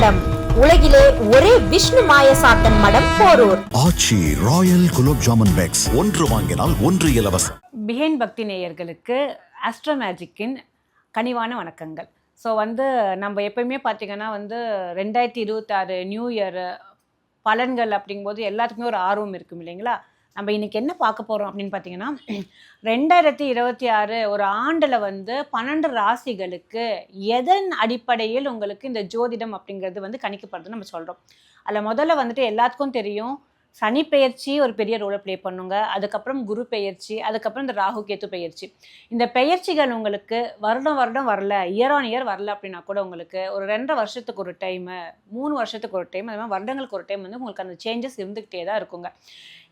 மடம். உலகிலே ஒரே விஷ்ணு மாயசாத்தன் மடம் Porur. Aachi royal gulab jamun packs. ஒன்று வாங்கினால் ஒன்று இலவசம். பிஹைண்ட் பக்தி நேயர்களுக்கு ஆஸ்ட்ரோ மேஜிக்கின் கனிவான வணக்கங்கள். ஸோ வந்து நம்ம எப்பயுமே பார்த்தீங்கன்னா வந்து ரெண்டாயிரத்தி இருபத்தாறு நியூ இயர் பலன்கள் அப்படிங்கும்போது எல்லாத்துக்குமே ஒரு ஆர்வம் இருக்கும் இல்லைங்களா? நம்ம இன்றைக்கி என்ன பார்க்க போகிறோம் அப்படின்னு பார்த்தீங்கன்னா ரெண்டாயிரத்தி இருபத்தி ஆறு ஒரு ஆண்டில் வந்து பன்னெண்டு ராசிகளுக்கு எதன் அடிப்படையில் உங்களுக்கு இந்த ஜோதிடம் அப்படிங்கிறது வந்து கணிக்கப்படுதுன்னு நம்ம சொல்கிறோம் அதில் முதல்ல வந்துட்டு எல்லாத்துக்கும் தெரியும் சனி பெயர்ச்சி ஒரு பெரிய ரோலை ப்ளே பண்ணுங்க அதுக்கப்புறம் குரு பெயர்ச்சி அதுக்கப்புறம் இந்த ராகு கேத்து பெயர்ச்சி. இந்த பெயர்ச்சிகள் உங்களுக்கு வருடம் வருடம் வரல இயர் ஆன் இயர் வரல அப்படின்னா கூட உங்களுக்கு ஒரு ரெண்டரை வருஷத்துக்கு ஒரு டைமு மூணு வருஷத்துக்கு ஒரு டைம் அது மாதிரி வருடங்களுக்கு ஒரு டைம் வந்து உங்களுக்கு அந்த சேஞ்சஸ் இருந்துக்கிட்டே தான் இருக்குங்க.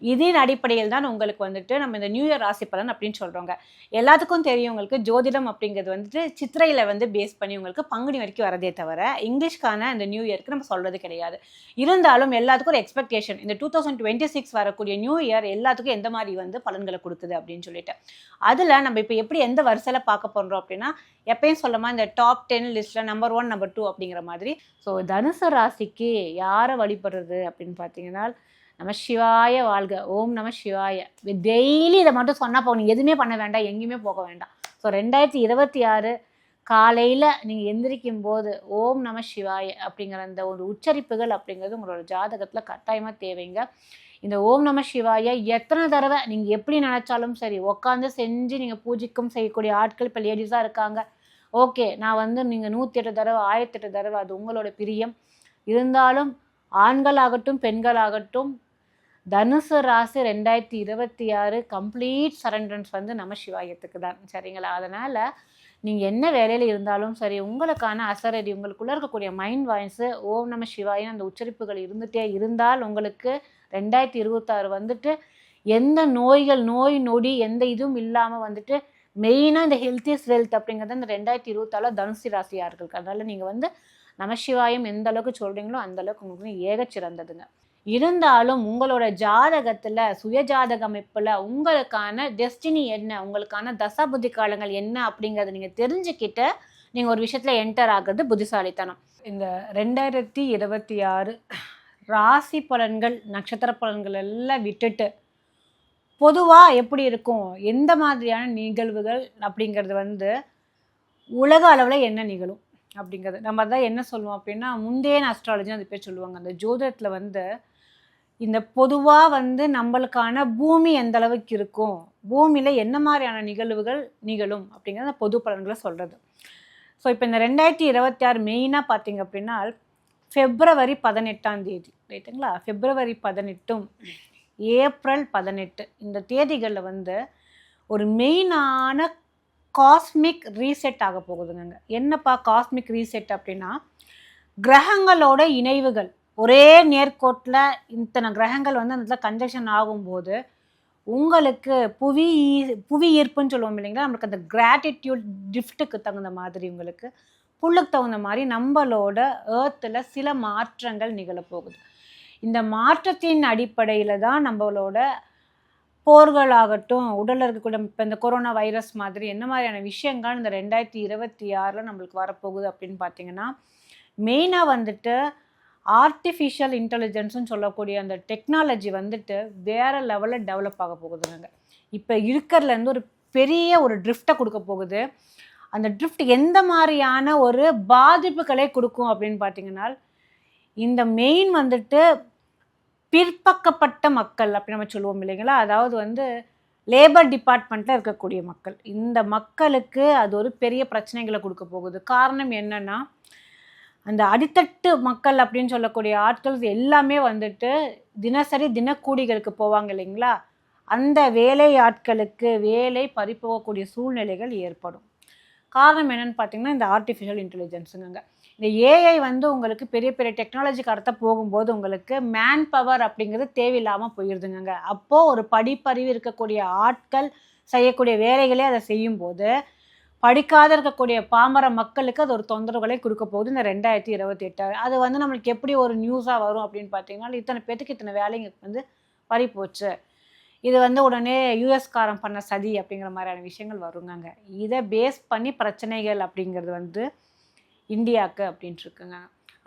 இதன் அடிப்படையில் தான் உங்களுக்கு வந்துட்டு நம்ம இந்த நியூ இயர் ராசி பலன் அப்படின்னு சொல்கிறோங்க எல்லாத்துக்கும் தெரியவங்களுக்கு ஜோதிடம் அப்படிங்கிறது வந்துட்டு சித்திரையில் வந்து பேஸ் பண்ணி உங்களுக்கு பங்குனி வரைக்கும் வரதே தவிர இங்கிலீஷ்க்கான இந்த நியூ இயர்க்கு நம்ம சொல்கிறது கிடையாது. இருந்தாலும் எல்லாத்துக்கும் ஒரு எக்ஸ்பெக்டேஷன் இந்த டூ தௌசண்ட் டுவெண்ட்டி சிக்ஸ் வரக்கூடிய நியூ இயர் எல்லாத்துக்கும் எந்த மாதிரி வந்து பலன்களை கொடுக்குது அப்படின்னு சொல்லிட்டு. அதில் நம்ம இப்போ எப்படி எந்த வரிசையில் பார்க்க போகிறோம் அப்படின்னா எப்பயும் சொல்லமா இந்த டாப் டென் லிஸ்ட்டில் நம்பர் ஒன் நம்பர் டூ அப்படிங்கிற மாதிரி. ஸோ தனுசு ராசிக்கு யாரை வழிபடுறது அப்படின்னு பார்த்தீங்கன்னா நம சிவாய வாழ்க. ஓம் நம சிவாய. டெய்லி இதை மட்டும் சொன்னால் போகும் நீங்கள் எதுவுமே பண்ண வேண்டாம். எங்கேயுமே போக வேண்டாம். ஸோ ரெண்டாயிரத்தி இருபத்தி ஆறு காலையில் நீங்கள் எந்திரிக்கும் போது ஓம் நம சிவாய அப்படிங்கிற அந்த ஒரு உச்சரிப்புகள் அப்படிங்கிறது உங்களோட ஜாதகத்தில் கட்டாயமாக தேவைங்க. இந்த ஓம் நம சிவாய எத்தனை தடவை நீங்கள் எப்படி நினச்சாலும் சரி உட்காந்து செஞ்சு நீங்கள் பூஜிக்கும் செய்யக்கூடிய ஆட்கள் இப்போ லேடிஸாக இருக்காங்க. ஓகே நான் வந்து நீங்கள் நூற்றி எட்டு தடவை ஆயிரத்தி எட்டு தடவை அது உங்களோட பிரியம். இருந்தாலும் ஆண்களாகட்டும் பெண்களாகட்டும் தனுசு ராசி ரெண்டாயிரத்தி இருபத்தி ஆறு கம்ப்ளீட் சரண்டன்ஸ் வந்து நம்ம சிவாயத்துக்கு தான். சரிங்களா? அதனால் நீங்கள் என்ன வேலையில் இருந்தாலும் சரி உங்களுக்கான அசரடி உங்களுக்குள்ளே இருக்கக்கூடிய மைண்ட் வாய்ஸு ஓம் நம்ம சிவாயின் அந்த உச்சரிப்புகள் இருந்துகிட்டே இருந்தால் உங்களுக்கு ரெண்டாயிரத்தி இருபத்தாறு வந்துட்டு எந்த நோய்கள் நோய் நொடி எந்த இதுவும் இல்லாமல் வந்துட்டு மெயினாக இந்த ஹெல்த்தியஸ்ட் வெல்த் அப்படிங்கிறது இந்த ரெண்டாயிரத்தி இருபத்தாறு தனுசு ராசியாக இருக்கு அதனால் நீங்கள் வந்து நமசிவாயம் எந்த அளவுக்கு சொல்கிறீங்களோ அந்தளவுக்கு உங்களுக்கு உங்களுக்கு ஏகச்சிறந்ததுங்க. இருந்தாலும் உங்களோட ஜாதகத்தில் சுயஜாதக அமைப்பில் உங்களுக்கான டெஸ்டினி என்ன? உங்களுக்கான தசாபுத்தி காலங்கள் என்ன அப்படிங்கிறத நீங்கள் தெரிஞ்சுக்கிட்டு நீங்கள் ஒரு விஷயத்தில் என்டர் ஆகிறது புத்திசாலித்தனம். இந்த ரெண்டாயிரத்தி இருபத்தி ஆறு ராசி பலன்கள் நட்சத்திர பலன்கள் எல்லாம் விட்டுட்டு பொதுவாக எப்படி இருக்கும்? எந்த மாதிரியான நிகழ்வுகள் அப்படிங்கிறது வந்து உலக அளவில் என்ன நிகழும் அப்படிங்கிறது. நம்ம தான் என்ன சொல்லுவோம் அப்படின்னா முந்தைய அஸ்ட்ராலஜி அது பேர் சொல்லுவாங்க. அந்த ஜோதிடத்தில் வந்து இந்த பொதுவாக வந்து நம்மளுக்கான பூமி எந்த அளவுக்கு இருக்கும் பூமியில் என்ன மாதிரியான நிகழ்வுகள் நிகழும் அப்படிங்கிறத பொது பலன்களை சொல்கிறது ஸோ இப்போ இந்த ரெண்டாயிரத்தி இருபத்தி ஆறு மெயினாக பார்த்தீங்க அப்படின்னா ஃபெப்ரவரி பதினெட்டாம் தேதி ரைட்டுங்களா? ஃபெப்ரவரி பதினெட்டும் ஏப்ரல் பதினெட்டு இந்த தேதிகளில் வந்து ஒரு மெயினான காஸ்மிக் ரீசெட் ஆக போகுதுங்க. என்னப்பா காஸ்மிக் ரீசெட் அப்படின்னா கிரகங்களோட இணைவுகள் ஒரே நேர்கோட்டில் இத்தனை கிரகங்கள் வந்து அந்த இடத்துல கன்ஜெக்ஷன் ஆகும்போது உங்களுக்கு புவி ஈ- புவி ஈர்ப்புன்னு சொல்லுவோம் இல்லைங்களா? நம்மளுக்கு அந்த கிராட்டிடியூட் கிஃப்ட்டுக்கு தகுந்த மாதிரி உங்களுக்கு புல்லுக்கு தகுந்த மாதிரி நம்மளோட ஏர்த்தில் சில மாற்றங்கள் நிகழப்போகுது. இந்த மாற்றத்தின் அடிப்படையில் தான் நம்மளோட போர்களாகட்டும் உடலில் இருக்கக்கூடிய இப்போ இந்த கொரோனா வைரஸ் மாதிரி என்ன மாதிரியான விஷயங்கள் இந்த ரெண்டாயிரத்தி இருபத்தி ஆறில் நம்மளுக்கு வரப்போகுது அப்படின்னு பார்த்தீங்கன்னா மெயினாக வந்துட்டு ஆர்டிஃபிஷியல் இன்டெலிஜென்ஸ்னு சொல்லக்கூடிய அந்த டெக்னாலஜி வந்துட்டு வேறு லெவலில் டெவலப் ஆக போகுதுங்க. இப்போ இருக்கிறதுலேருந்து ஒரு பெரிய ஒரு ட்ரிஃப்ட்டை கொடுக்க போகுது. அந்த ட்ரிஃப்ட் எந்த மாதிரியான ஒரு பாதிப்புகளை கொடுக்கும் அப்படின்னு பார்த்தீங்கன்னா இந்த மெயின் வந்துட்டு பிற்பக்கப்பட்ட மக்கள் அப்படி நம்ம சொல்லுவோம் இல்லைங்களா? அதாவது வந்து லேபர் டிபார்ட்மெண்ட்டில் இருக்கக்கூடிய மக்கள். இந்த மக்களுக்கு அது ஒரு பெரிய பிரச்சனைகளை கொடுக்க போகுது. காரணம் என்னன்னா அந்த அடித்தட்டு மக்கள் அப்படின்னு சொல்லக்கூடிய ஆட்கள் எல்லாமே வந்துட்டு தினசரி தினக்கூலிகளுக்கு போவாங்க இல்லைங்களா? அந்த வேலை ஆட்களுக்கு வேலை பறிப்போகக்கூடிய சூழ்நிலைகள் ஏற்படும். காரணம் என்னென்னு பார்த்தீங்கன்னா இந்த ஆர்டிஃபிஷியல் இன்டெலிஜென்ஸுங்க இந்த ஏஐ வந்து உங்களுக்கு பெரிய பெரிய டெக்னாலஜிக்கு அடுத்த போகும்போது உங்களுக்கு மேன் பவர் அப்படிங்கிறது தேவையில்லாமல் போயிடுதுங்க அப்போது ஒரு படிப்பறிவு இருக்கக்கூடிய ஆட்கள் செய்யக்கூடிய வேலைகளே அதை செய்யும்போது படிக்காத இருக்கக்கூடிய பாமர மக்களுக்கு அது ஒரு தொந்தரவுகளை கொடுக்க போகுது. இந்த ரெண்டாயிரத்தி இருபத்தி எட்டாறு அது வந்து நம்மளுக்கு எப்படி ஒரு நியூஸாக வரும் அப்படின்னு பார்த்தீங்கன்னா இத்தனை பேத்துக்கு இத்தனை வேலைங்க வந்து பறி போச்சு இது வந்து உடனே யூஎஸ்காரன் பண்ண சதி அப்படிங்கிற மாதிரியான விஷயங்கள் வருங்கங்க. இதை பேஸ் பண்ணி பிரச்சனைகள் அப்படிங்கிறது வந்து இந்தியாவுக்கு அப்படின்ட்டு இருக்குங்க.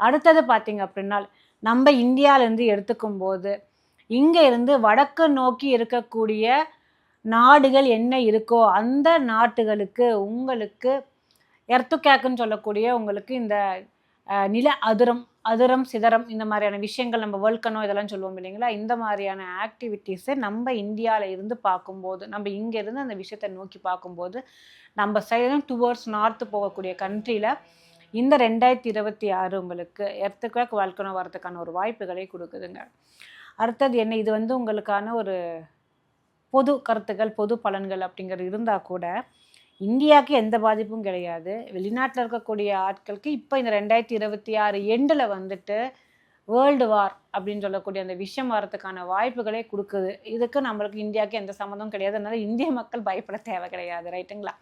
அடுத்தது பார்த்தீங்க அப்படின்னா நம்ம இந்தியாவிலேருந்து எடுத்துக்கும் போது இங்கே இருந்து வடக்கு நோக்கி இருக்கக்கூடிய நாடுகள் என்ன இருக்கோ அந்த நாட்டுகளுக்கு உங்களுக்கு எர்த்துக்கேக்குன்னு சொல்லக்கூடிய உங்களுக்கு இந்த நில அதிரம் அதிரம் சிதறம் இந்த மாதிரியான விஷயங்கள் நம்ம வேர்ல்கனோ இதெல்லாம் சொல்லுவோம் இல்லைங்களா? இந்த மாதிரியான ஆக்டிவிட்டீஸை நம்ம இந்தியாவில் இருந்து பார்க்கும்போது நம்ம இங்கேருந்து அந்த விஷயத்தை நோக்கி பார்க்கும்போது நம்ம சைடும் டுவர்ட்ஸ் நார்த்து போகக்கூடிய கண்ட்ரியில் இந்த ரெண்டாயிரத்தி இருபத்தி ஆறு உங்களுக்கு எர்த்துக்குவேக் வல்கனோ வரதுக்கான ஒரு வாய்ப்புகளை கொடுக்குதுங்க. அடுத்தது என்ன? இது வந்து உங்களுக்கான ஒரு பொது கருத்துக்கள் பொது பலன்கள் அப்படிங்கிறது இருந்தால் கூட இந்தியாவுக்கு எந்த பாதிப்பும் கிடையாது. வெளிநாட்டில் இருக்கக்கூடிய ஆட்களுக்கு இப்போ இந்த ரெண்டாயிரத்தி இருபத்தி ஆறு எண்டில் வந்துட்டு வேர்ல்டு வார் அப்படின்னு சொல்லக்கூடிய அந்த விஷயம் வரத்துக்கான வாய்ப்புகளே கொடுக்குது. இதுக்கு நம்மளுக்கு இந்தியாவுக்கு எந்த சம்மந்தமும் கிடையாது. அதனால இந்திய மக்கள் பயப்பட தேவை கிடையாது. ரைட்டுங்களா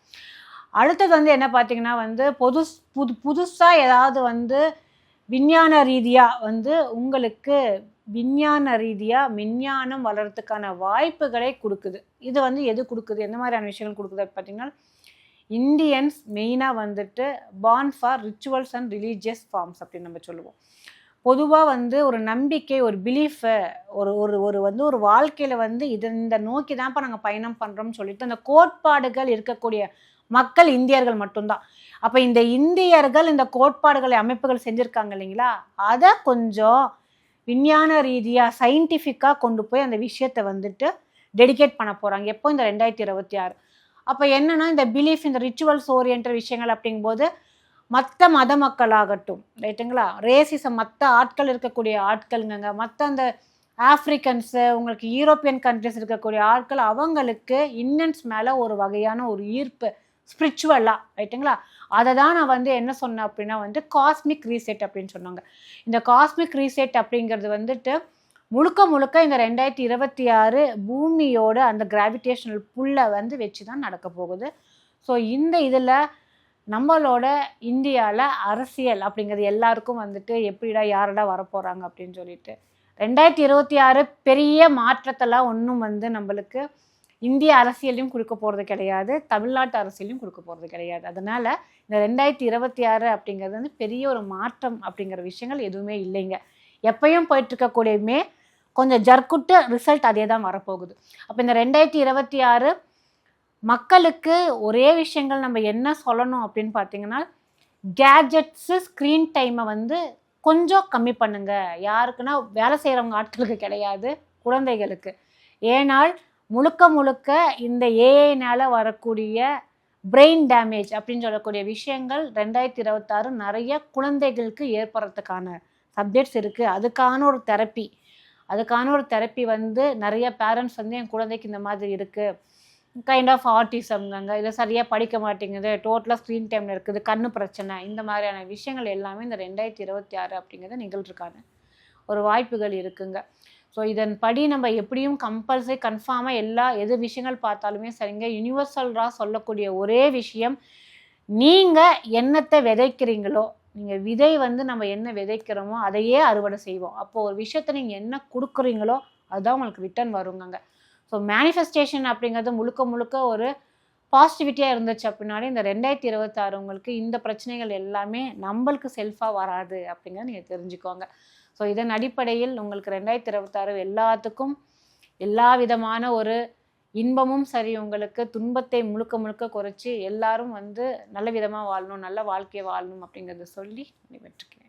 அடுத்தது வந்து என்ன பார்த்தீங்கன்னா வந்து பொது புது புதுசாக ஏதாவது வந்து விஞ்ஞான ரீதியாக வந்து உங்களுக்கு விஞ்ஞான ரீதியாக விஞ்ஞானம் வளர்கிறதுக்கான வாய்ப்புகளை கொடுக்குது. இது வந்து எது கொடுக்குது? எந்த மாதிரியான விஷயங்கள் கொடுக்குது பார்த்தீங்கன்னா இந்தியன்ஸ் மெயினாக வந்துட்டு ban for rituals and religious forms அப்படின்னு நம்ம சொல்லுவோம். பொதுவாக வந்து ஒரு நம்பிக்கை ஒரு பிலீஃபை ஒரு ஒரு ஒரு வந்து ஒரு வாழ்க்கையில் வந்து இது இந்த நோக்கி தான்ப்பா நாங்கள் பயணம் பண்ணுறோம்னு சொல்லிட்டு அந்த கோட்பாடுகள் இருக்கக்கூடிய மக்கள் இந்தியர்கள் மட்டும்தான். அப்போ இந்த இந்தியர்கள் இந்த கோட்பாடுகளை அமைப்புகள் செஞ்சுருக்காங்க இல்லைங்களா? அதை கொஞ்சம் விஞ்ஞான ரீதியாக சயின்டிஃபிக்காக கொண்டு போய் அந்த விஷயத்தை வந்துட்டு டெடிகேட் பண்ண போகிறாங்க எப்போ? இந்த ரெண்டாயிரத்தி இருபத்தி ஆறு. அப்போ என்னென்னா இந்த பிலீஃப் இந்த ரிச்சுவல்ஸ் ஓரியன்ட் விஷயங்கள் அப்படிங்கும்போது மற்ற மத மக்களாகட்டும் ரைட்டுங்களா ரேசிசம் மற்ற ஆட்கள் இருக்கக்கூடிய ஆட்களுங்க மற்ற அந்த ஆப்ரிக்கன்ஸு உங்களுக்கு யூரோப்பியன் கண்ட்ரிஸ் இருக்கக்கூடிய ஆட்கள் அவங்களுக்கு இன்னன்ஸ் மேலே ஒரு வகையான ஒரு ஈர்ப்பு. ஸ்பிரிச்சுவலாக ரைட்டுங்களா அதை தான் நான் வந்து என்ன சொன்னேன் அப்படின்னா வந்து காஸ்மிக் ரீசெட் அப்படின்னு சொன்னாங்க. இந்த காஸ்மிக் ரீசெட் அப்படிங்கிறது வந்துட்டு முழுக்க முழுக்க இந்த ரெண்டாயிரத்தி இருபத்தி ஆறு பூமியோட அந்த கிராவிடேஷனல் புல்லை வந்து வச்சு தான் நடக்க போகுது. ஸோ இந்த இதில் நம்மளோட இந்தியாவில் அரசியல் அப்படிங்கிறது எல்லாருக்கும் வந்துட்டு எப்படிடா யாரடா வரப்போகிறாங்க அப்படின்னு சொல்லிட்டு. ரெண்டாயிரத்தி இருபத்தி ஆறு பெரிய மாற்றத்தெல்லாம் ஒன்றும் வந்து நம்மளுக்கு இந்திய அரசியலையும் கொடுக்க போகிறது கிடையாது தமிழ்நாட்டு அரசியலையும் கொடுக்க போகிறது கிடையாது. அதனால் இந்த ரெண்டாயிரத்தி இருபத்தி ஆறு அப்படிங்கிறது வந்து பெரிய ஒரு மாற்றம் அப்படிங்கிற விஷயங்கள் எதுவுமே இல்லைங்க. எப்பயும் போயிட்டு இருக்கக்கூடியமே கொஞ்சம் ஜர்க்குட்டு ரிசல்ட் அதே தான் வரப்போகுது. அப்போ இந்த ரெண்டாயிரத்தி இருபத்தி ஆறு மக்களுக்கு ஒரே விஷயங்கள் நம்ம என்ன சொல்லணும் அப்படின்னு பார்த்தீங்கன்னா கேஜெட்ஸு ஸ்க்ரீன் டைமை வந்து கொஞ்சம் கம்மி பண்ணுங்கள் யாருக்குன்னா வேலை செய்கிறவங்க ஆட்களுக்கு கிடையாது குழந்தைகளுக்கு. ஏனால் முழுக்க முழுக்க இந்த ஏஐனால் வரக்கூடிய பிரெயின் டேமேஜ் அப்படின்னு சொல்லக்கூடிய விஷயங்கள் ரெண்டாயிரத்தி இருபத்தாறு நிறைய குழந்தைகளுக்கு ஏற்படுறதுக்கான சப்ஜெக்ட்ஸ் இருக்குது அதுக்கான ஒரு தெரப்பி அதுக்கான ஒரு தெரப்பி வந்து நிறைய பேரண்ட்ஸ் வந்து என் குழந்தைக்கு இந்த மாதிரி இருக்குது கைண்ட் ஆஃப் ஆர்டிசம்ங்க இதை சரியாக படிக்க மாட்டேங்குது. டோட்டலாக ஸ்க்ரீன் டைமில் இருக்குது. கண்ணு பிரச்சனை இந்த மாதிரியான விஷயங்கள் எல்லாமே இந்த ரெண்டாயிரத்தி இருபத்தி ஆறு அப்படிங்கிறத நிகழ்ச்சிருக்கான ஒரு வாய்ப்புகள் இருக்குங்க. ஸோ இதன்படி நம்ம எப்படியும் கம்பல்சரி கன்ஃபார்மாக எல்லா எது விஷயங்கள் பார்த்தாலுமே சரிங்க யூனிவர்சல்ராக சொல்லக்கூடிய ஒரே விஷயம் நீங்கள் என்னத்தை விதைக்கிறீங்களோ நீங்கள் விதை வந்து நம்ம என்ன விதைக்கிறோமோ அதையே அறுவடை செய்வோம். அப்போது ஒரு விஷயத்தை நீங்கள் என்ன கொடுக்குறீங்களோ அதுதான் உங்களுக்கு ரிட்டர்ன் வருங்கங்க. ஸோ மேனிஃபெஸ்டேஷன் அப்படிங்கிறது முழுக்க முழுக்க ஒரு பாசிட்டிவிட்டியாக இருந்துச்சு அப்படின்னாலே இந்த ரெண்டாயிரத்தி இருபத்தாறு உங்களுக்கு இந்த பிரச்சனைகள் எல்லாமே நம்மளுக்கு செல்ஃபாக வராது அப்படிங்கிறத நீங்கள் தெரிஞ்சுக்கோங்க. ஸோ இதன் அடிப்படையில் உங்களுக்கு ரெண்டாயிரத்தி இருபத்தாறு எல்லாத்துக்கும் எல்லா விதமான ஒரு இன்பமும் சரி உங்களுக்கு துன்பத்தை முழுக்க முழுக்க குறைச்சி எல்லாரும் வந்து நல்ல விதமாக வாழணும் நல்ல வாழ்க்கையை வாழணும் அப்படிங்கிறத சொல்லி விட்டுருக்கேன்